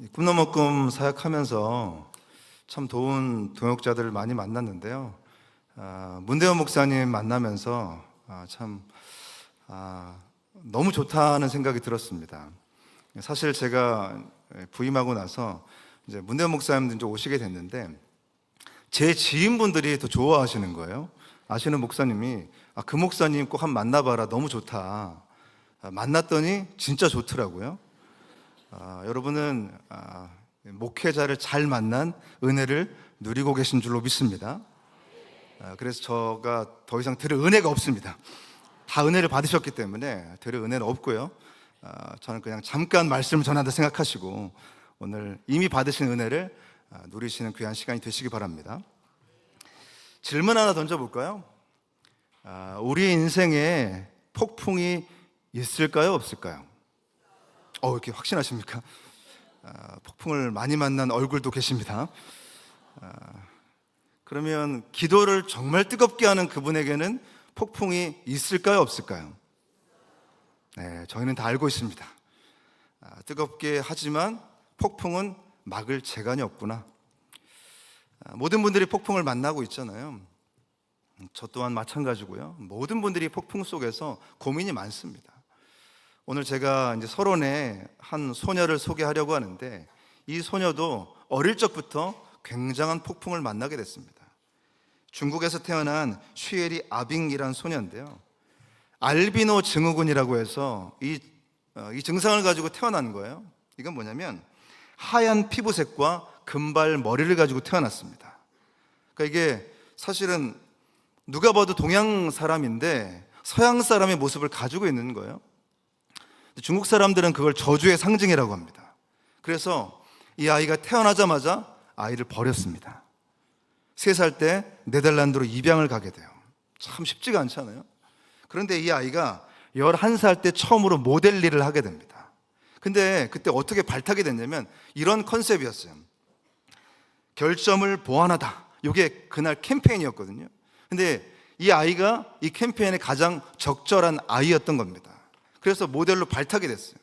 이 꿈너머 꿈 사역하면서 참 좋은 동역자들을 많이 만났는데요. 아, 문대원 목사님 만나면서 아, 참 아, 너무 좋다는 생각이 들었습니다. 사실 제가 부임하고 나서 이제 문대원 목사님들 이제 오시게 됐는데 제 지인분들이 더 좋아하시는 거예요. 아시는 목사님이 아, 그 목사님 꼭한번 만나봐라 너무 좋다. 아, 만났더니 진짜 좋더라고요. 아, 여러분은 아, 목회자를 잘 만난 은혜를 누리고 계신 줄로 믿습니다. 아, 그래서 저가 더 이상 들을 은혜가 없습니다. 다 은혜를 받으셨기 때문에 들을 은혜는 없고요. 아, 저는 그냥 잠깐 말씀을 전한다 생각하시고 오늘 이미 받으신 은혜를 아, 누리시는 귀한 시간이 되시기 바랍니다. 질문 하나 던져볼까요? 아, 우리 인생에 폭풍이 있을까요, 없을까요? 어, 이렇게 확신하십니까? 아, 폭풍을 많이 만난 얼굴도 계십니다. 아, 그러면 기도를 정말 뜨겁게 하는 그분에게는 폭풍이 있을까요, 없을까요? 네, 저희는 다 알고 있습니다. 아, 뜨겁게 하지만 폭풍은 막을 재간이 없구나. 아, 모든 분들이 폭풍을 만나고 있잖아요. 저 또한 마찬가지고요. 모든 분들이 폭풍 속에서 고민이 많습니다. 오늘 제가 이제 서론에 한 소녀를 소개하려고 하는데 이 소녀도 어릴 적부터 굉장한 폭풍을 만나게 됐습니다. 중국에서 태어난 슈에리 아빙이라는 소녀인데요. 알비노 증후군이라고 해서 이, 어, 이 증상을 가지고 태어난 거예요. 이건 뭐냐면 하얀 피부색과 금발 머리를 가지고 태어났습니다. 그러니까 이게 사실은 누가 봐도 동양 사람인데 서양 사람의 모습을 가지고 있는 거예요. 중국 사람들은 그걸 저주의 상징이라고 합니다. 그래서 이 아이가 태어나자마자 아이를 버렸습니다. 세 살 때 네덜란드로 입양을 가게 돼요. 참 쉽지가 않잖아요. 그런데 이 아이가 11살 때 처음으로 모델 일을 하게 됩니다. 근데 그때 어떻게 발탁이 됐냐면 이런 컨셉이었어요. 결점을 보완하다. 이게 그날 캠페인이었거든요. 근데 이 아이가 이 캠페인의 가장 적절한 아이였던 겁니다. 그래서 모델로 발탁이 됐어요.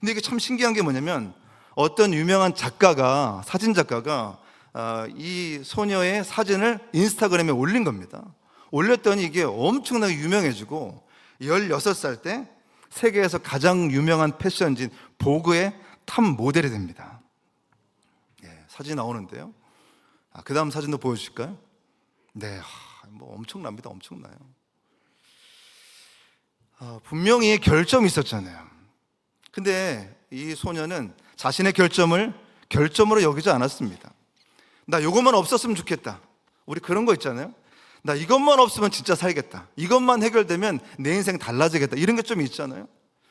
근데 이게 참 신기한 게 뭐냐면 어떤 유명한 작가가 사진 작가가 아, 이 소녀의 사진을 인스타그램에 올린 겁니다. 올렸더니 이게 엄청나게 유명해지고 16살 때 세계에서 가장 유명한 패션진 보그의 탑 모델이 됩니다. 예, 사진 나오는데요. 아, 그 다음 사진도 보여주실까요? 네, 하, 뭐 엄청납니다. 엄청나요. 아, 분명히 결점이 있었잖아요. 근데 이 소녀는 자신의 결점을 결점으로 여기지 않았습니다. 나 이것만 없었으면 좋겠다. 우리 그런 거 있잖아요. 나 이것만 없으면 진짜 살겠다. 이것만 해결되면 내 인생 달라지겠다. 이런 게 좀 있잖아요.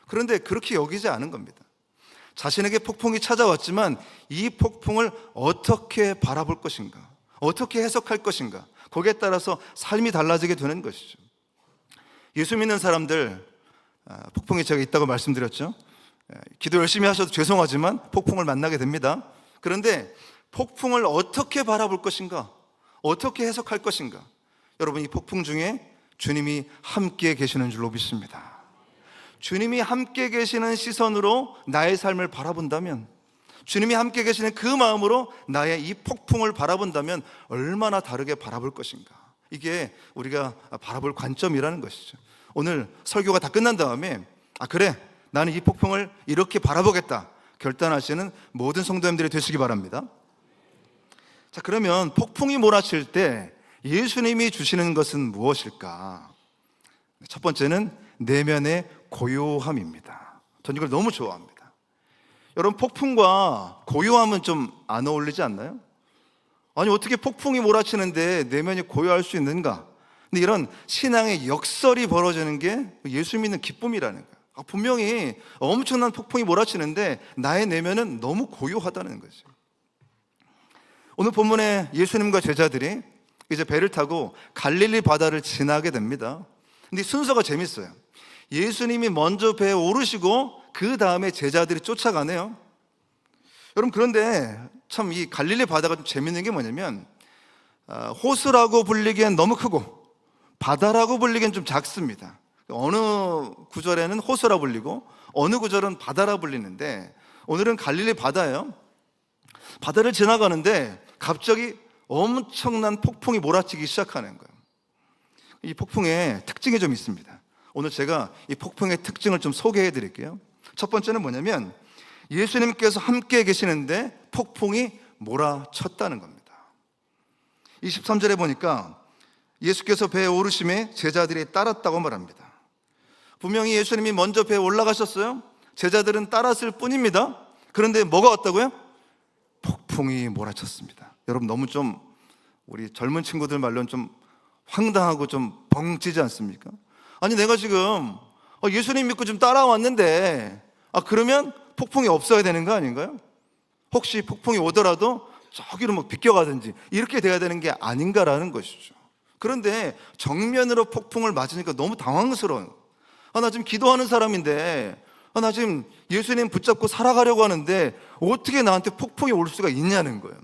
그런데 그렇게 여기지 않은 겁니다. 자신에게 폭풍이 찾아왔지만 이 폭풍을 어떻게 바라볼 것인가? 어떻게 해석할 것인가? 거기에 따라서 삶이 달라지게 되는 것이죠. 예수 믿는 사람들 아, 폭풍이 제가 있다고 말씀드렸죠. 예, 기도 열심히 하셔도 죄송하지만 폭풍을 만나게 됩니다. 그런데 폭풍을 어떻게 바라볼 것인가? 어떻게 해석할 것인가? 여러분 이 폭풍 중에 주님이 함께 계시는 줄로 믿습니다. 주님이 함께 계시는 시선으로 나의 삶을 바라본다면 주님이 함께 계시는 그 마음으로 나의 이 폭풍을 바라본다면 얼마나 다르게 바라볼 것인가? 이게 우리가 바라볼 관점이라는 것이죠. 오늘 설교가 다 끝난 다음에 아 그래 나는 이 폭풍을 이렇게 바라보겠다 결단하시는 모든 성도님들이 되시기 바랍니다. 자 그러면 폭풍이 몰아칠 때 예수님이 주시는 것은 무엇일까? 첫 번째는 내면의 고요함입니다. 전 이걸 너무 좋아합니다. 여러분 폭풍과 고요함은 좀 안 어울리지 않나요? 아니 어떻게 폭풍이 몰아치는데 내면이 고요할 수 있는가? 근데 이런 신앙의 역설이 벌어지는 게 예수 믿는 기쁨이라는 거예요. 아, 분명히 엄청난 폭풍이 몰아치는데 나의 내면은 너무 고요하다는 거죠. 오늘 본문에 예수님과 제자들이 이제 배를 타고 갈릴리 바다를 지나게 됩니다. 근데 순서가 재밌어요. 예수님이 먼저 배에 오르시고 그 다음에 제자들이 쫓아가네요. 여러분 그런데 참 이 갈릴리 바다가 좀 재밌는 게 뭐냐면 아, 호수라고 불리기엔 너무 크고 바다라고 불리기엔 좀 작습니다. 어느 구절에는 호수라 불리고 어느 구절은 바다라 불리는데 오늘은 갈릴리 바다예요. 바다를 지나가는데 갑자기 엄청난 폭풍이 몰아치기 시작하는 거예요. 이 폭풍의 특징이 좀 있습니다. 오늘 제가 이 폭풍의 특징을 좀 소개해 드릴게요. 첫 번째는 뭐냐면 예수님께서 함께 계시는데 폭풍이 몰아쳤다는 겁니다. 23절에 보니까 예수께서 배에 오르심에 제자들이 따랐다고 말합니다. 분명히 예수님이 먼저 배에 올라가셨어요. 제자들은 따랐을 뿐입니다. 그런데 뭐가 왔다고요? 폭풍이 몰아쳤습니다. 여러분 너무 좀 우리 젊은 친구들 말로는 좀 황당하고 좀 벙찌지 않습니까? 아니 내가 지금 어, 예수님 믿고 좀 따라왔는데 아 그러면 폭풍이 없어야 되는 거 아닌가요? 혹시 폭풍이 오더라도 저기로 뭐 비껴가든지 이렇게 돼야 되는 게 아닌가라는 것이죠. 그런데 정면으로 폭풍을 맞으니까 너무 당황스러워요. 아, 나 지금 기도하는 사람인데, 아, 나 지금 예수님 붙잡고 살아가려고 하는데 어떻게 나한테 폭풍이 올 수가 있냐는 거예요.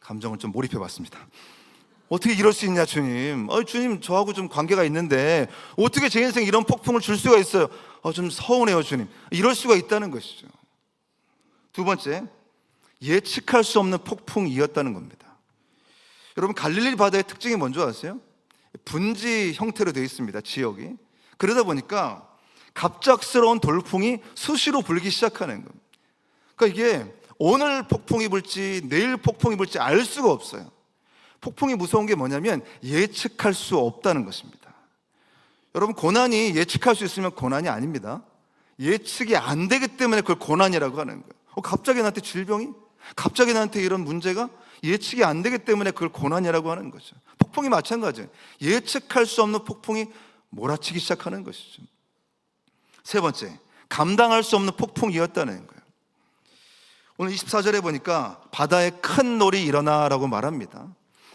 감정을 좀 몰입해 봤습니다. 어떻게 이럴 수 있냐, 주님? 어, 주님, 저하고 좀 관계가 있는데 어떻게 제 인생에 이런 폭풍을 줄 수가 있어요? 어, 좀 서운해요, 주님. 이럴 수가 있다는 것이죠. 두 번째, 예측할 수 없는 폭풍이었다는 겁니다. 여러분 갈릴리 바다의 특징이 뭔지 아세요? 분지 형태로 되어 있습니다. 지역이. 그러다 보니까 갑작스러운 돌풍이 수시로 불기 시작하는 겁니다. 그러니까 이게 오늘 폭풍이 불지 내일 폭풍이 불지 알 수가 없어요. 폭풍이 무서운 게 뭐냐면 예측할 수 없다는 것입니다. 여러분 고난이 예측할 수 있으면 고난이 아닙니다. 예측이 안 되기 때문에 그걸 고난이라고 하는 거예요. 어, 갑자기 나한테 질병이 갑자기 나한테 이런 문제가 예측이 안 되기 때문에 그걸 고난이라고 하는 거죠. 폭풍이 마찬가지예요. 예측할 수 없는 폭풍이 몰아치기 시작하는 것이죠. 세 번째, 감당할 수 없는 폭풍이었다는 거예요. 오늘 24절에 보니까 바다에 큰 놀이 일어나라고 말합니다.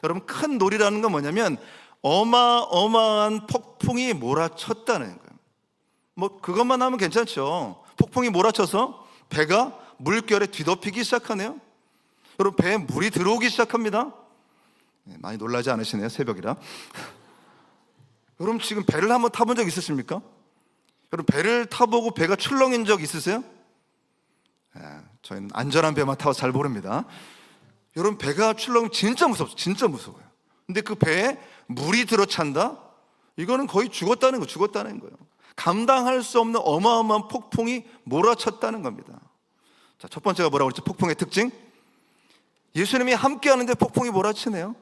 여러분, 큰 놀이라는 건 뭐냐면 어마어마한 폭풍이 몰아쳤다는 거예요. 뭐, 그것만 하면 괜찮죠. 폭풍이 몰아쳐서 배가 물결에 뒤덮이기 시작하네요. 여러분 배에 물이 들어오기 시작합니다. 네, 많이 놀라지 않으시네요 새벽이라. 여러분 지금 배를 한번 타본 적 있으십니까? 여러분 배를 타보고 배가 출렁인 적 있으세요? 네, 저희는 안전한 배만 타고 잘 모릅니다. 여러분 배가 출렁 진짜 무섭죠. 진짜 무서워요. 근데 그 배에 물이 들어찬다? 이거는 거의 죽었다는 거, 죽었다는 거예요. 감당할 수 없는 어마어마한 폭풍이 몰아쳤다는 겁니다. 자, 첫 번째가 뭐라고 그랬죠? 폭풍의 특징? 예수님이 함께 하는데 폭풍이 몰아치네요.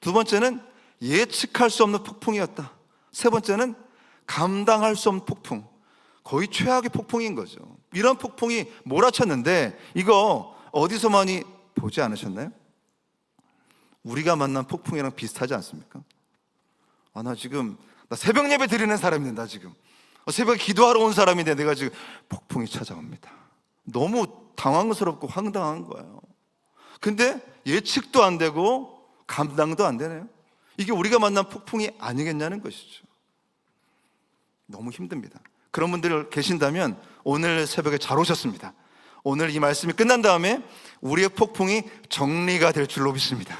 두 번째는 예측할 수 없는 폭풍이었다. 세 번째는 감당할 수 없는 폭풍. 거의 최악의 폭풍인 거죠. 이런 폭풍이 몰아쳤는데 이거 어디서 많이 보지 않으셨나요? 우리가 만난 폭풍이랑 비슷하지 않습니까? 아, 나 지금, 나 새벽 예배 드리는 사람인데, 나 지금. 어, 새벽에 기도하러 온 사람인데 내가 지금 폭풍이 찾아옵니다. 너무 당황스럽고 황당한 거예요. 근데 예측도 안 되고 감당도 안 되네요. 이게 우리가 만난 폭풍이 아니겠냐는 것이죠. 너무 힘듭니다. 그런 분들 계신다면 오늘 새벽에 잘 오셨습니다. 오늘 이 말씀이 끝난 다음에 우리의 폭풍이 정리가 될 줄로 믿습니다.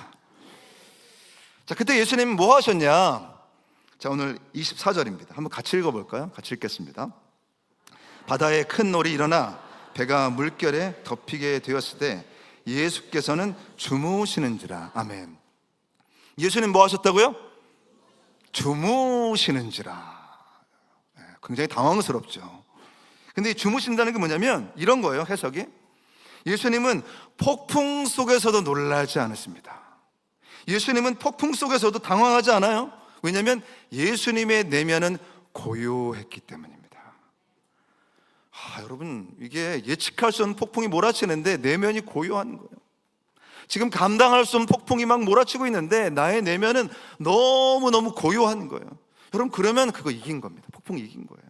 자, 그때 예수님 뭐 하셨냐? 자, 오늘 24절입니다. 한번 같이 읽어볼까요? 같이 읽겠습니다. 바다에 큰 놀이 일어나 배가 물결에 덮이게 되었을 때 예수께서는 주무시는지라. 아멘. 예수님 뭐 하셨다고요? 주무시는지라. 네, 굉장히 당황스럽죠. 근데 이 주무신다는 게 뭐냐면 이런 거예요, 해석이. 예수님은 폭풍 속에서도 놀라지 않으십니다. 예수님은 폭풍 속에서도 당황하지 않아요. 왜냐하면 예수님의 내면은 고요했기 때문입니다. 아, 여러분, 이게 예측할 수 없는 폭풍이 몰아치는데 내면이 고요한 거예요. 지금 감당할 수 없는 폭풍이 막 몰아치고 있는데 나의 내면은 너무너무 고요한 거예요. 여러분, 그러면 그거 이긴 겁니다. 폭풍 이긴 거예요.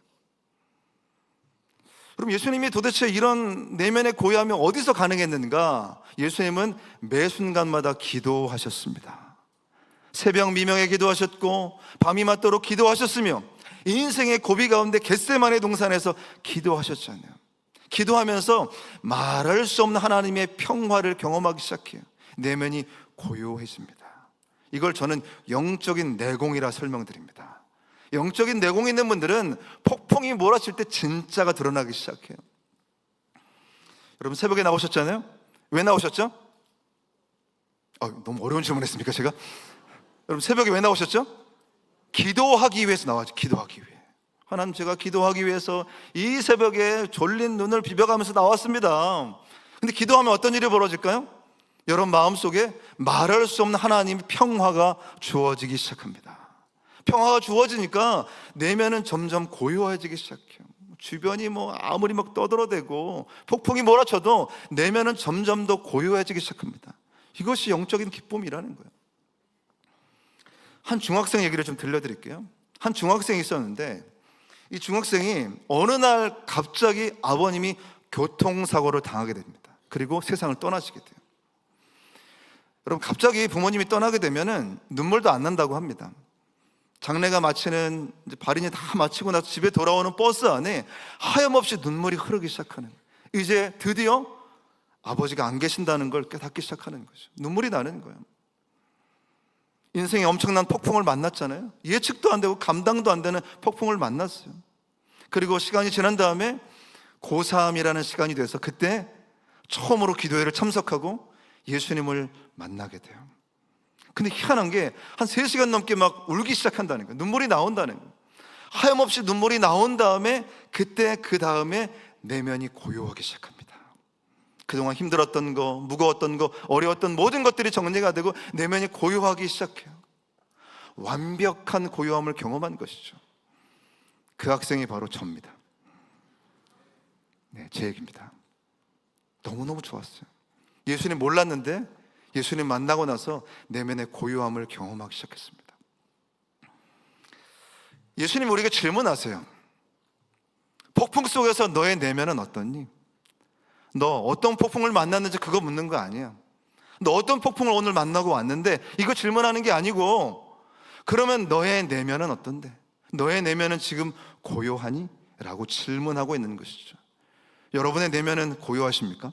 그럼 예수님이 도대체 이런 내면의 고요함이 어디서 가능했는가? 예수님은 매 순간마다 기도하셨습니다. 새벽 미명에 기도하셨고 밤이 맞도록 기도하셨으며 인생의 고비 가운데 겟세만의 동산에서 기도하셨잖아요. 기도하면서 말할 수 없는 하나님의 평화를 경험하기 시작해요. 내면이 고요해집니다. 이걸 저는 영적인 내공이라 설명드립니다. 영적인 내공이 있는 분들은 폭풍이 몰아칠 때 진짜가 드러나기 시작해요. 여러분 새벽에 나오셨잖아요. 왜 나오셨죠? 아, 너무 어려운 질문 했습니까, 제가? 여러분 새벽에 왜 나오셨죠? 기도하기 위해서 나왔죠. 기도하기 위해. 하나님 제가 기도하기 위해서 이 새벽에 졸린 눈을 비벼가면서 나왔습니다. 근데 기도하면 어떤 일이 벌어질까요? 여러분 마음속에 말할 수 없는 하나님의 평화가 주어지기 시작합니다. 평화가 주어지니까 내면은 점점 고요해지기 시작해요. 주변이 뭐 아무리 막 떠들어대고 폭풍이 몰아쳐도 내면은 점점 더 고요해지기 시작합니다. 이것이 영적인 기쁨이라는 거예요. 한 중학생 얘기를 좀 들려드릴게요. 한 중학생이 있었는데 이 중학생이 어느 날 갑자기 아버님이 교통사고를 당하게 됩니다. 그리고 세상을 떠나시게 돼요. 여러분 갑자기 부모님이 떠나게 되면은 눈물도 안 난다고 합니다. 장례가 마치는 발인이 다 마치고 나서 집에 돌아오는 버스 안에 하염없이 눈물이 흐르기 시작하는 이제 드디어 아버지가 안 계신다는 걸 깨닫기 시작하는 거죠. 눈물이 나는 거예요. 인생에 엄청난 폭풍을 만났잖아요. 예측도 안 되고 감당도 안 되는 폭풍을 만났어요. 그리고 시간이 지난 다음에 고3이라는 시간이 돼서 그때 처음으로 기도회를 참석하고 예수님을 만나게 돼요. 근데 희한한 게 한 3시간 넘게 막 울기 시작한다는 거예요. 눈물이 나온다는 거예요. 하염없이 눈물이 나온 다음에 그때 그 다음에 내면이 고요하기 시작합니다. 그동안 힘들었던 거, 무거웠던 거, 어려웠던 모든 것들이 정리가 되고 내면이 고요하기 시작해요. 완벽한 고요함을 경험한 것이죠. 그 학생이 바로 저입니다. 네, 제 얘기입니다. 너무너무 좋았어요. 예수님 몰랐는데 예수님 만나고 나서 내면의 고요함을 경험하기 시작했습니다. 예수님 우리에게 질문하세요. 폭풍 속에서 너의 내면은 어떻니? 너 어떤 폭풍을 만났는지 그거 묻는 거 아니야. 너 어떤 폭풍을 오늘 만나고 왔는데 이거 질문하는 게 아니고 그러면 너의 내면은 어떤데? 너의 내면은 지금 고요하니? 라고 질문하고 있는 것이죠. 여러분의 내면은 고요하십니까?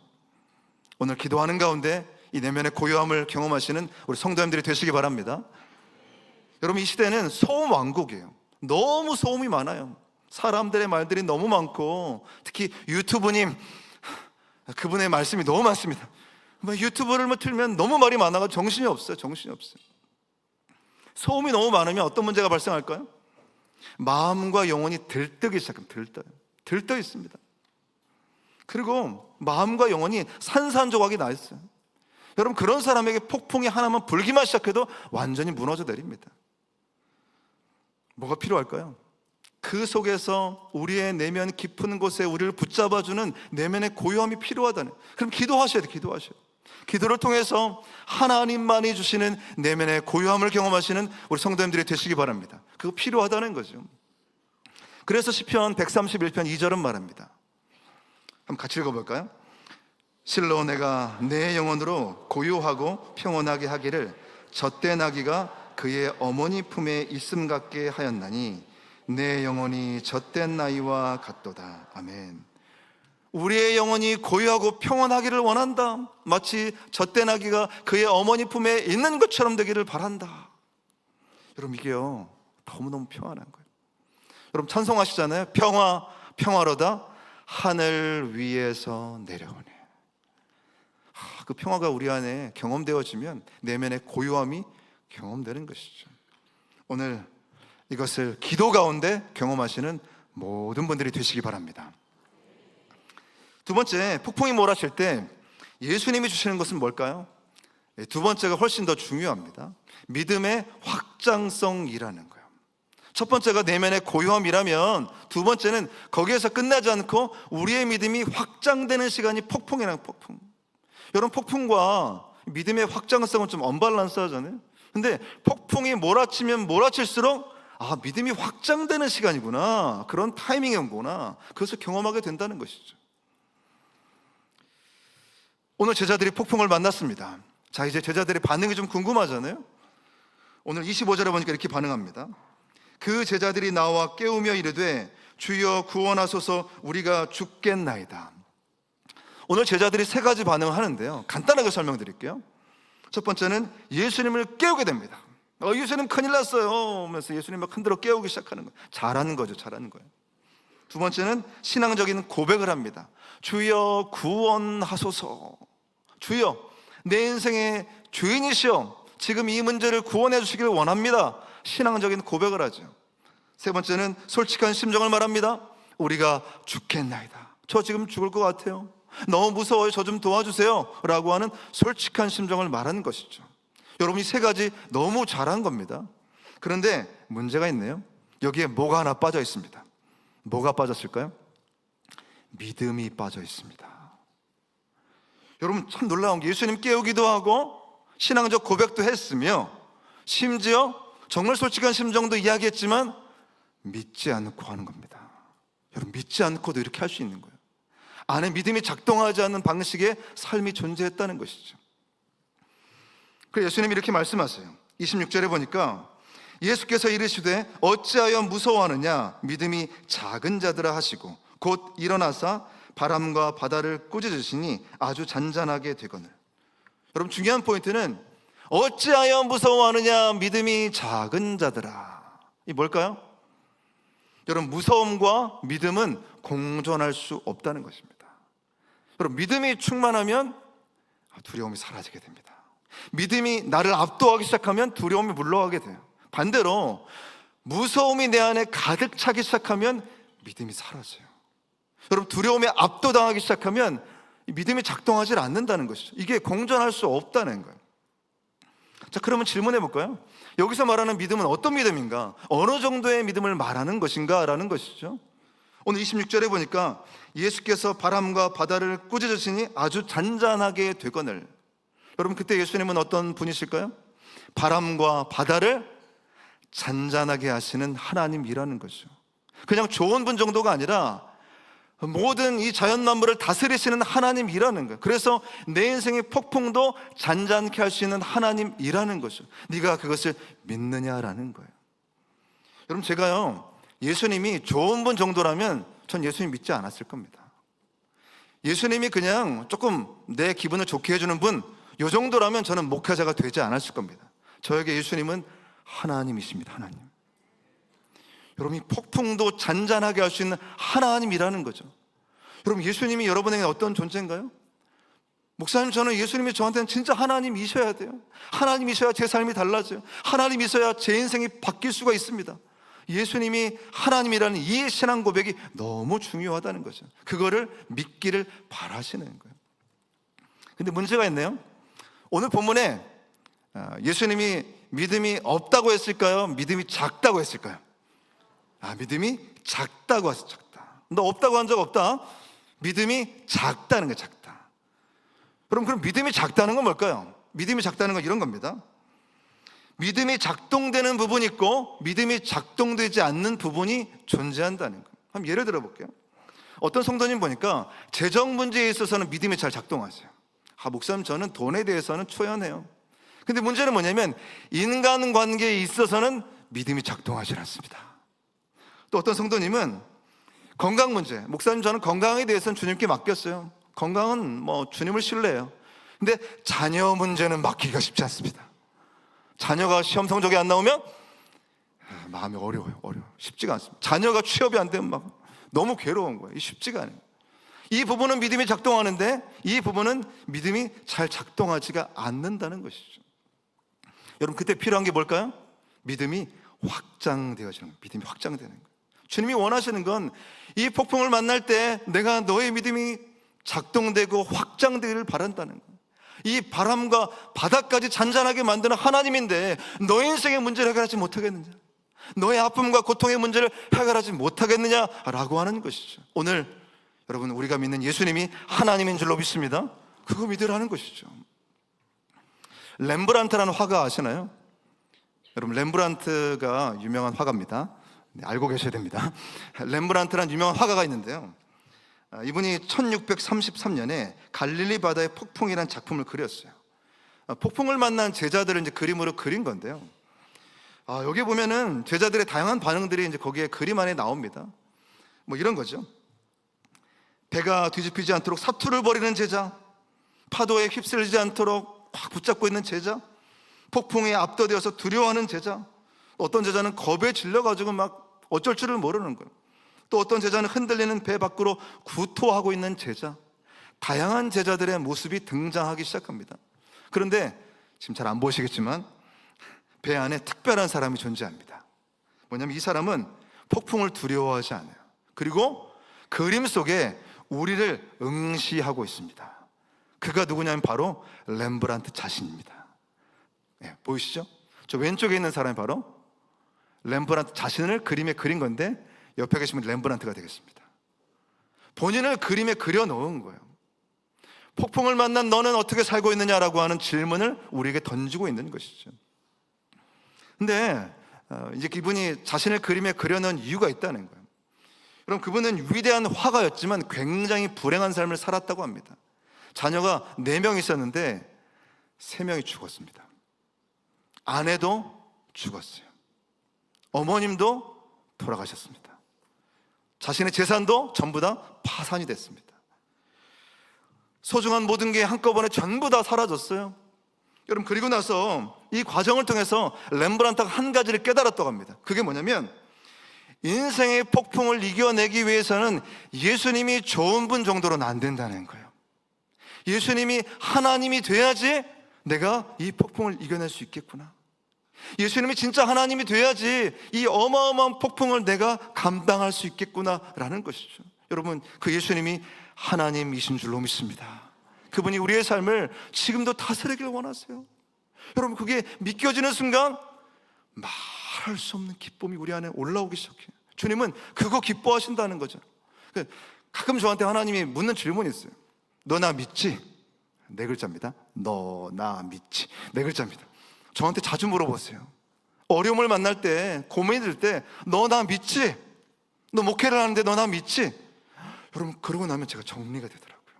오늘 기도하는 가운데 이 내면의 고요함을 경험하시는 우리 성도님들이 되시기 바랍니다. 여러분 이 시대는 소음 왕국이에요. 너무 소음이 많아요. 사람들의 말들이 너무 많고 특히 유튜브님 그분의 말씀이 너무 많습니다. 뭐 유튜브를 뭐 틀면 너무 말이 많아가 정신이 없어요. 정신이 없어요. 소음이 너무 많으면 어떤 문제가 발생할까요? 마음과 영혼이 들뜨기 시작합니다. 들떠요. 들떠 있습니다. 그리고 마음과 영혼이 산산조각이 나 있어요. 여러분 그런 사람에게 폭풍이 하나만 불기만 시작해도 완전히 무너져 내립니다. 뭐가 필요할까요? 그 속에서 우리의 내면 깊은 곳에 우리를 붙잡아주는 내면의 고요함이 필요하다는. 그럼 기도하셔야 돼, 기도하셔야 돼. 기도를 통해서 하나님만이 주시는 내면의 고요함을 경험하시는 우리 성도님들이 되시기 바랍니다. 그거 필요하다는 거죠. 그래서 시편 131편 2절은 말합니다. 한번 같이 읽어볼까요? 실로 내가 내 영혼으로 고요하고 평온하게 하기를 젖된 아기가 그의 어머니 품에 있음 같게 하였나니 내 영혼이 젖된 나이와 같도다. 아멘. 우리의 영혼이 고요하고 평온하기를 원한다. 마치 젖된 아기가 그의 어머니 품에 있는 것처럼 되기를 바란다. 여러분 이게요 너무너무 평안한 거예요. 여러분 찬송하시잖아요. 평화 평화로다 하늘 위에서 내려오네. 아, 그 평화가 우리 안에 경험되어지면 내면의 고요함이 경험되는 것이죠. 오늘 이것을 기도 가운데 경험하시는 모든 분들이 되시기 바랍니다. 두 번째, 폭풍이 몰아칠 때 예수님이 주시는 것은 뭘까요? 예, 두 번째가 훨씬 더 중요합니다. 믿음의 확장성이라는 거예요. 첫 번째가 내면의 고요함이라면 두 번째는 거기에서 끝나지 않고 우리의 믿음이 확장되는 시간이 폭풍이라는 폭풍. 여러분 폭풍과 믿음의 확장성은 좀 언밸런스 하잖아요. 근데 폭풍이 몰아치면 몰아칠수록 아 믿음이 확장되는 시간이구나 그런 타이밍이 온구나 그것을 경험하게 된다는 것이죠. 오늘 제자들이 폭풍을 만났습니다. 자 이제 제자들의 반응이 좀 궁금하잖아요. 오늘 25절에 보니까 이렇게 반응합니다. 그 제자들이 나와 깨우며 이르되 주여 구원하소서 우리가 죽겠나이다. 오늘 제자들이 세 가지 반응을 하는데요. 간단하게 설명드릴게요. 첫 번째는 예수님을 깨우게 됩니다. 어, 예수님 큰일 났어요. 하면서 예수님 막 흔들어 깨우기 시작하는 거예요. 잘하는 거죠. 잘하는 거예요. 두 번째는 신앙적인 고백을 합니다. 주여 구원하소서. 주여, 내 인생의 주인이시여, 지금 이 문제를 구원해 주시기를 원합니다. 신앙적인 고백을 하죠. 세 번째는 솔직한 심정을 말합니다. 우리가 죽겠나이다. 저 지금 죽을 것 같아요. 너무 무서워요. 저 좀 도와주세요. 라고 하는 솔직한 심정을 말하는 것이죠. 여러분 이 세 가지 너무 잘한 겁니다. 그런데 문제가 있네요. 여기에 뭐가 하나 빠져 있습니다. 뭐가 빠졌을까요? 믿음이 빠져 있습니다. 여러분 참 놀라운 게 예수님 깨우기도 하고 신앙적 고백도 했으며 심지어 정말 솔직한 심정도 이야기했지만 믿지 않고 하는 겁니다. 여러분 믿지 않고도 이렇게 할 수 있는 거예요. 안에 믿음이 작동하지 않는 방식의 삶이 존재했다는 것이죠. 그래서 예수님이 이렇게 말씀하세요. 26절에 보니까 예수께서 이르시되 어찌하여 무서워하느냐 믿음이 작은 자들아 하시고 곧 일어나사 바람과 바다를 꾸짖으시니 아주 잔잔하게 되거늘. 여러분 중요한 포인트는 어찌하여 무서워하느냐 믿음이 작은 자들아. 이 뭘까요? 여러분 무서움과 믿음은 공존할 수 없다는 것입니다. 여러분 믿음이 충만하면 두려움이 사라지게 됩니다. 믿음이 나를 압도하기 시작하면 두려움이 물러가게 돼요. 반대로 무서움이 내 안에 가득 차기 시작하면 믿음이 사라져요. 여러분 두려움에 압도당하기 시작하면 믿음이 작동하지 않는다는 것이죠. 이게 공존할 수 없다는 거예요. 자, 그러면 질문해 볼까요? 여기서 말하는 믿음은 어떤 믿음인가? 어느 정도의 믿음을 말하는 것인가? 라는 것이죠. 오늘 26절에 보니까 예수께서 바람과 바다를 꾸짖으시니 아주 잔잔하게 되거늘. 여러분, 그때 예수님은 어떤 분이실까요? 바람과 바다를 잔잔하게 하시는 하나님이라는 거죠. 그냥 좋은 분 정도가 아니라 모든 이 자연 만물을 다스리시는 하나님이라는 거예요. 그래서 내 인생의 폭풍도 잔잔케 할 수 있는 하나님이라는 거죠. 네가 그것을 믿느냐라는 거예요. 여러분 제가요 예수님이 좋은 분 정도라면 전 예수님 믿지 않았을 겁니다. 예수님이 그냥 조금 내 기분을 좋게 해주는 분, 요 정도라면 저는 목회자가 되지 않았을 겁니다. 저에게 예수님은 하나님이십니다. 하나님. 여러분 이 폭풍도 잔잔하게 할 수 있는 하나님이라는 거죠. 여러분 예수님이 여러분에게 어떤 존재인가요? 목사님 저는 예수님이 저한테는 진짜 하나님이셔야 돼요. 하나님이셔야 제 삶이 달라져요. 하나님이셔야 제 인생이 바뀔 수가 있습니다. 예수님이 하나님이라는 이 신앙 고백이 너무 중요하다는 거죠. 그거를 믿기를 바라시는 거예요. 근데 문제가 있네요. 오늘 본문에 아, 예수님이 믿음이 없다고 했을까요? 믿음이 작다고 했을까요? 아, 믿음이 작다고 했어, 작다. 너 없다고 한 적 없다. 믿음이 작다는 게 작다. 그럼 그럼 믿음이 작다는 건 뭘까요? 믿음이 작다는 건 이런 겁니다. 믿음이 작동되는 부분이 있고 믿음이 작동되지 않는 부분이 존재한다는 거예요. 한번 예를 들어 볼게요. 어떤 성도님 보니까 재정 문제에 있어서는 믿음이 잘 작동하세요. 아, 목사님 저는 돈에 대해서는 초연해요. 근데 문제는 뭐냐면 인간 관계에 있어서는 믿음이 작동하지 않습니다. 또 어떤 성도님은 건강 문제, 목사님 저는 건강에 대해서는 주님께 맡겼어요. 건강은 뭐 주님을 신뢰해요. 근데 자녀 문제는 맡기기가 쉽지 않습니다. 자녀가 시험 성적이 안 나오면 아, 마음이 어려워요. 어려워. 쉽지가 않습니다. 자녀가 취업이 안 되면 막 너무 괴로운 거예요. 쉽지가 않아요. 이 부분은 믿음이 작동하는데 이 부분은 믿음이 잘 작동하지가 않는다는 것이죠. 여러분 그때 필요한 게 뭘까요? 믿음이 확장되어지는 거예요. 믿음이 확장되는 거예요. 주님이 원하시는 건 이 폭풍을 만날 때 내가 너의 믿음이 작동되고 확장되기를 바란다는 거예요. 이 바람과 바다까지 잔잔하게 만드는 하나님인데 너의 인생의 문제를 해결하지 못하겠느냐? 너의 아픔과 고통의 문제를 해결하지 못하겠느냐라고 하는 것이죠. 오늘 여러분 우리가 믿는 예수님이 하나님인 줄로 믿습니다. 그거 믿으라는 것이죠. 렘브란트라는 화가 아시나요? 여러분 렘브란트가 유명한 화가입니다. 네, 알고 계셔야 됩니다. 렘브란트라는 유명한 화가가 있는데요. 아, 이분이 1633년에 갈릴리 바다의 폭풍이라는 작품을 그렸어요. 아, 폭풍을 만난 제자들을 이제 그림으로 그린 건데요. 아, 여기 보면은 제자들의 다양한 반응들이 이제 거기에 그림 안에 나옵니다. 뭐 이런 거죠. 배가 뒤집히지 않도록 사투를 벌이는 제자, 파도에 휩쓸리지 않도록 확 붙잡고 있는 제자, 폭풍에 압도되어서 두려워하는 제자, 어떤 제자는 겁에 질려가지고 막 어쩔 줄을 모르는 거예요. 또 어떤 제자는 흔들리는 배 밖으로 구토하고 있는 제자. 다양한 제자들의 모습이 등장하기 시작합니다. 그런데 지금 잘 안 보시겠지만 배 안에 특별한 사람이 존재합니다. 뭐냐면 이 사람은 폭풍을 두려워하지 않아요. 그리고 그림 속에 우리를 응시하고 있습니다. 그가 누구냐면 바로 렘브란트 자신입니다. 예, 보이시죠? 저 왼쪽에 있는 사람이 바로 렘브란트 자신을 그림에 그린 건데 옆에 계시면 렘브란트가 되겠습니다. 본인을 그림에 그려 놓은 거예요. 폭풍을 만난 너는 어떻게 살고 있느냐라고 하는 질문을 우리에게 던지고 있는 것이죠. 근데 어, 이제 그분이 자신을 그림에 그려놓은 이유가 있다는 거예요. 그럼 그분은 위대한 화가였지만 굉장히 불행한 삶을 살았다고 합니다. 자녀가 네명 있었는데 세 명이 죽었습니다. 아내도 죽었어요. 어머님도 돌아가셨습니다. 자신의 재산도 전부 다 파산이 됐습니다. 소중한 모든 게 한꺼번에 전부 다 사라졌어요. 여러분 그리고 나서 이 과정을 통해서 렘브란트가 한 가지를 깨달았다고 합니다. 그게 뭐냐면 인생의 폭풍을 이겨내기 위해서는 예수님이 좋은 분 정도로는 안 된다는 거예요. 예수님이 하나님이 돼야지 내가 이 폭풍을 이겨낼 수 있겠구나. 예수님이 진짜 하나님이 돼야지 이 어마어마한 폭풍을 내가 감당할 수 있겠구나라는 것이죠. 여러분, 그 예수님이 하나님이신 줄로 믿습니다. 그분이 우리의 삶을 지금도 다스리길 원하세요. 여러분, 그게 믿겨지는 순간 말할 수 없는 기쁨이 우리 안에 올라오기 시작해요. 주님은 그거 기뻐하신다는 거죠. 그 가끔 저한테 하나님이 묻는 질문이 있어요. 너 나 믿지? 네 글자입니다. 너 나 믿지? 네 글자입니다. 저한테 자주 물어보세요. 어려움을 만날 때, 고민이 들 때, 너 나 믿지? 너 목회를 하는데 너 나 믿지? 여러분, 그러고 나면 제가 정리가 되더라고요.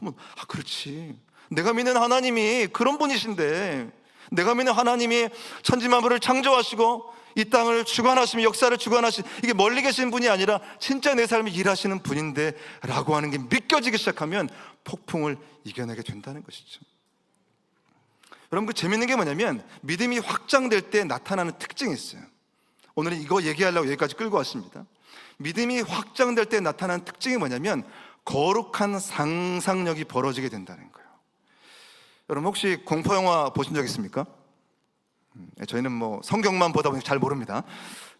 너무, 아, 그렇지. 내가 믿는 하나님이 그런 분이신데, 내가 믿는 하나님이 천지만물을 창조하시고, 이 땅을 주관하시며 역사를 주관하신 이게 멀리 계신 분이 아니라 진짜 내 삶을 일하시는 분인데 라고 하는 게 믿겨지기 시작하면 폭풍을 이겨내게 된다는 것이죠. 여러분 그 재밌는 게 뭐냐면 믿음이 확장될 때 나타나는 특징이 있어요. 오늘은 이거 얘기하려고 여기까지 끌고 왔습니다. 믿음이 확장될 때 나타나는 특징이 뭐냐면 거룩한 상상력이 벌어지게 된다는 거예요. 여러분 혹시 공포 영화 보신 적 있습니까? 음, 저희는 뭐 성경만 보다 보니 잘 모릅니다.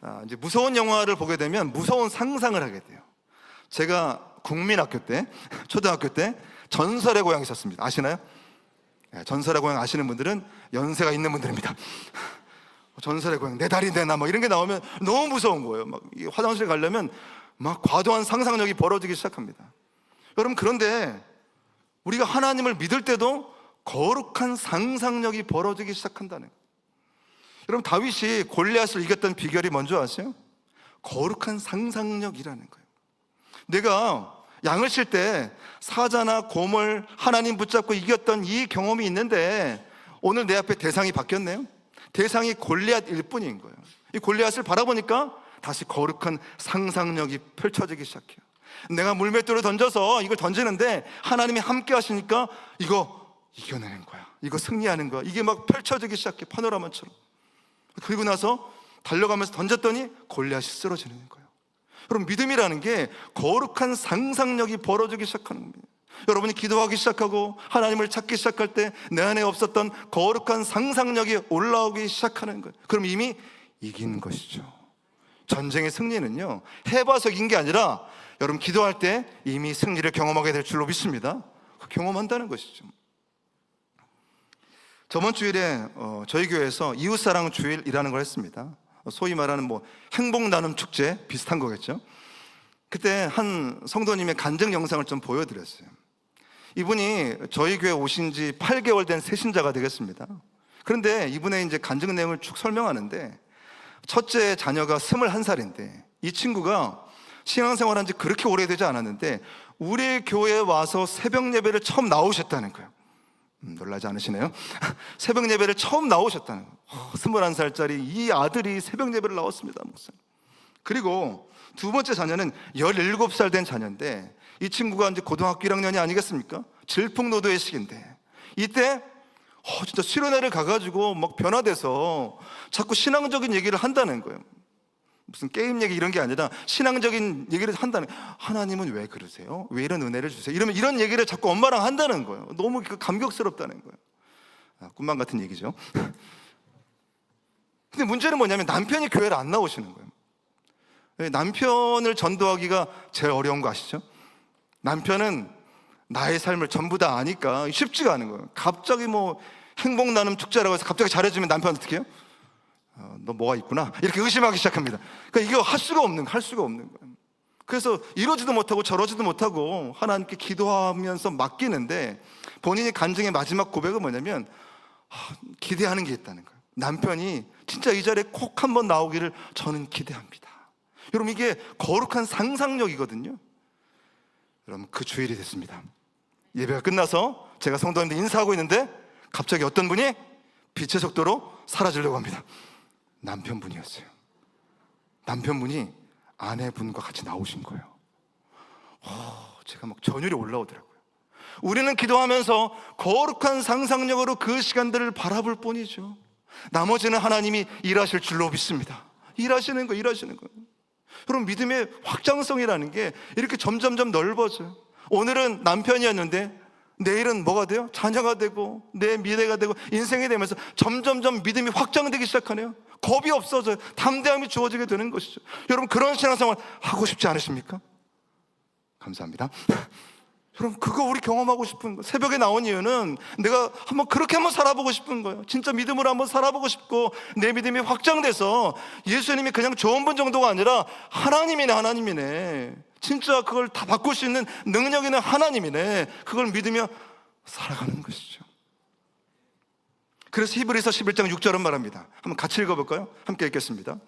아, 이제 무서운 영화를 보게 되면 무서운 상상을 하게 돼요. 제가 국민학교 때, 초등학교 때 전설의 고향 있었습니다. 아시나요? 예, 전설의 고향 아시는 분들은 연세가 있는 분들입니다. 전설의 고향 내 다리 내나 뭐 이런 게 나오면 너무 무서운 거예요. 막이 화장실 가려면 막 과도한 상상력이 벌어지기 시작합니다. 여러분 그런데 우리가 하나님을 믿을 때도 거룩한 상상력이 벌어지기 시작한다는 거예요. 여러분 다윗이 골리앗을 이겼던 비결이 뭔지 아세요? 거룩한 상상력이라는 거예요. 내가 양을 칠 때 사자나 곰을 하나님 붙잡고 이겼던 이 경험이 있는데 오늘 내 앞에 대상이 바뀌었네요. 대상이 골리앗일 뿐인 거예요. 이 골리앗을 바라보니까 다시 거룩한 상상력이 펼쳐지기 시작해요. 내가 물맷돌을 던져서 이걸 던지는데 하나님이 함께 하시니까 이거 이겨내는 거야. 이거 승리하는 거야. 이게 막 펼쳐지기 시작해. 파노라마처럼. 그리고 나서 달려가면서 던졌더니 골리앗이 쓰러지는 거예요. 여러분 믿음이라는 게 거룩한 상상력이 벌어지기 시작하는 겁니다. 여러분이 기도하기 시작하고 하나님을 찾기 시작할 때 내 안에 없었던 거룩한 상상력이 올라오기 시작하는 거예요. 그럼 이미 이긴 것이죠. 전쟁의 승리는요 해봐서 이긴 게 아니라 여러분 기도할 때 이미 승리를 경험하게 될 줄로 믿습니다. 그 경험한다는 것이죠. 저번 주일에 어, 저희 교회에서 이웃사랑 주일이라는 걸 했습니다. 소위 말하는 뭐 행복 나눔 축제 비슷한 거겠죠. 그때 한 성도님의 간증 영상을 좀 보여드렸어요. 이분이 저희 교회 오신 지 8개월 된 새신자가 되겠습니다. 그런데 이분의 이제 간증 내용을 쭉 설명하는데 첫째 자녀가 21살인데 이 친구가 신앙생활 한 지 그렇게 오래되지 않았는데 우리 교회에 와서 새벽 예배를 처음 나오셨다는 거예요. 음, 놀라지 않으시네요. 새벽 예배를 처음 나오셨다는 거예요. 어, 21살짜리 이 아들이 새벽 예배를 나왔습니다, 목사님. 그리고 두 번째 자녀는 17살 된 자녀인데 이 친구가 이제 고등학교 1학년이 아니겠습니까? 질풍노도의 시기인데 이때 어, 진짜 수련회를 가가지고 막 변화돼서 자꾸 신앙적인 얘기를 한다는 거예요. 무슨 게임 얘기 이런 게 아니라 신앙적인 얘기를 한다는 하나님은 왜 그러세요? 왜 이런 은혜를 주세요? 이러면 이런 얘기를 자꾸 엄마랑 한다는 거예요. 너무 그 감격스럽다는 거예요. 아, 꿈만 같은 얘기죠. 근데 문제는 뭐냐면 남편이 교회를 안 나오시는 거예요. 왜? 남편을 전도하기가 제일 어려운 거 아시죠? 남편은 나의 삶을 전부 다 아니까 쉽지가 않은 거예요. 갑자기 뭐 행복 나눔 축제라고 해서 갑자기 잘해주면 남편 어떻게 해요? 어, 너 뭐가 있구나 이렇게 의심하기 시작합니다. 그러니까 이거 할 수가 없는 할 수가 없는 거예요. 그래서 이러지도 못하고 저러지도 못하고 하나님께 기도하면서 맡기는데 본인이 간증의 마지막 고백은 뭐냐면 아, 기대하는 게 있다는 거예요. 남편이 진짜 이 자리에 콕 한번 나오기를 저는 기대합니다. 여러분 이게 거룩한 상상력이거든요. 여러분 그 주일이 됐습니다. 예배가 끝나서 제가 성도님들 인사하고 있는데 갑자기 어떤 분이 빛의 속도로 사라지려고 합니다. 남편분이었어요. 남편분이 아내분과 같이 나오신 거예요. 어, 제가 막 전율이 올라오더라고요. 우리는 기도하면서 거룩한 상상력으로 그 시간들을 바라볼 뿐이죠. 나머지는 하나님이 일하실 줄로 믿습니다. 일하시는 거, 일하시는 거. 여러분 믿음의 확장성이라는 게 이렇게 점점점 넓어져요. 오늘은 남편이었는데 내일은 뭐가 돼요? 자녀가 되고 내 미래가 되고 인생이 되면서 점점점 믿음이 확장되기 시작하네요. 겁이 없어져요. 담대함이 주어지게 되는 것이죠. 여러분 그런 신앙생활 하고 싶지 않으십니까? 감사합니다. 여러분 그거 우리 경험하고 싶은 거 새벽에 나온 이유는 내가 한번 그렇게 한번 살아보고 싶은 거예요 진짜 믿음으로 한번 살아보고 싶고 내 믿음이 확장돼서 예수님이 그냥 좋은 분 정도가 아니라 하나님이네 하나님이네 진짜 그걸 다 바꿀 수 있는 능력 있는 하나님이네 그걸 믿으며 살아가는 것이죠 그래서 히브리서 11장 6절은 말합니다 한번 같이 읽어볼까요? 함께 읽겠습니다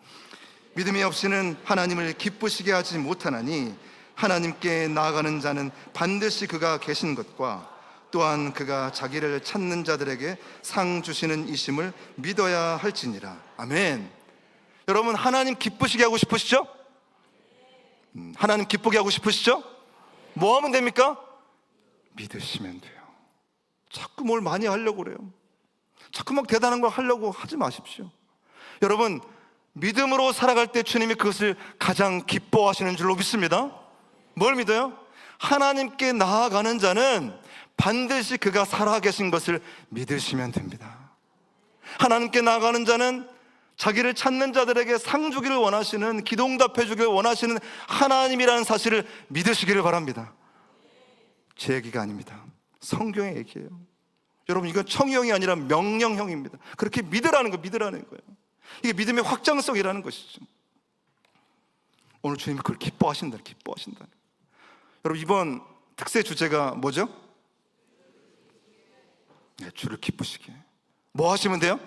믿음이 없이는 하나님을 기쁘시게 하지 못하나니 하나님께 나아가는 자는 반드시 그가 계신 것과 또한 그가 자기를 찾는 자들에게 상 주시는 이심을 믿어야 할지니라. 아멘. 여러분 하나님 기쁘시게 하고 싶으시죠? 음, 하나님 기쁘게 하고 싶으시죠? 뭐 하면 됩니까? 믿으시면 돼요. 자꾸 뭘 많이 하려고 그래요. 자꾸 막 대단한 걸 하려고 하지 마십시오. 여러분 믿음으로 살아갈 때 주님이 그것을 가장 기뻐하시는 줄로 믿습니다. 뭘 믿어요? 하나님께 나아가는 자는 반드시 그가 살아계신 것을 믿으시면 됩니다. 하나님께 나아가는 자는 자기를 찾는 자들에게 상 주기를 원하시는 기도응답해 주기를 원하시는 하나님이라는 사실을 믿으시기를 바랍니다. 제 얘기가 아닙니다. 성경의 얘기예요. 여러분 이건 청형이 아니라 명령형입니다. 그렇게 믿으라는 거 믿으라는 거예요. 이게 믿음의 확장성이라는 것이죠. 오늘 주님 그걸 기뻐하신다, 기뻐하신다. 여러분 이번 특세 주제가 뭐죠? 네, 주를 기쁘시게. 뭐 하시면 돼요?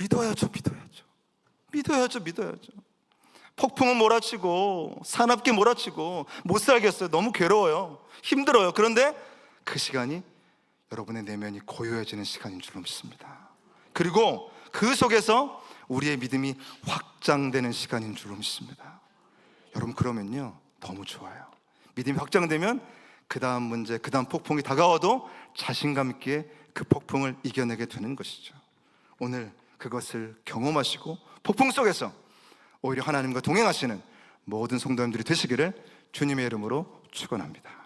믿어야죠, 믿어야죠. 믿어야죠, 믿어야죠. 폭풍은 몰아치고 사납게 몰아치고 못 살겠어요. 너무 괴로워요. 힘들어요. 그런데 그 시간이 여러분의 내면이 고요해지는 시간인 줄 믿습니다. 그리고 그 속에서 우리의 믿음이 확장되는 시간인 줄 믿습니다. 여러분 그러면요 너무 좋아요. 믿음이 확장되면 그 다음 문제, 그 다음 폭풍이 다가와도 자신감 있게 그 폭풍을 이겨내게 되는 것이죠. 오늘 그것을 경험하시고 폭풍 속에서 오히려 하나님과 동행하시는 모든 성도님들이 되시기를 주님의 이름으로 축원합니다.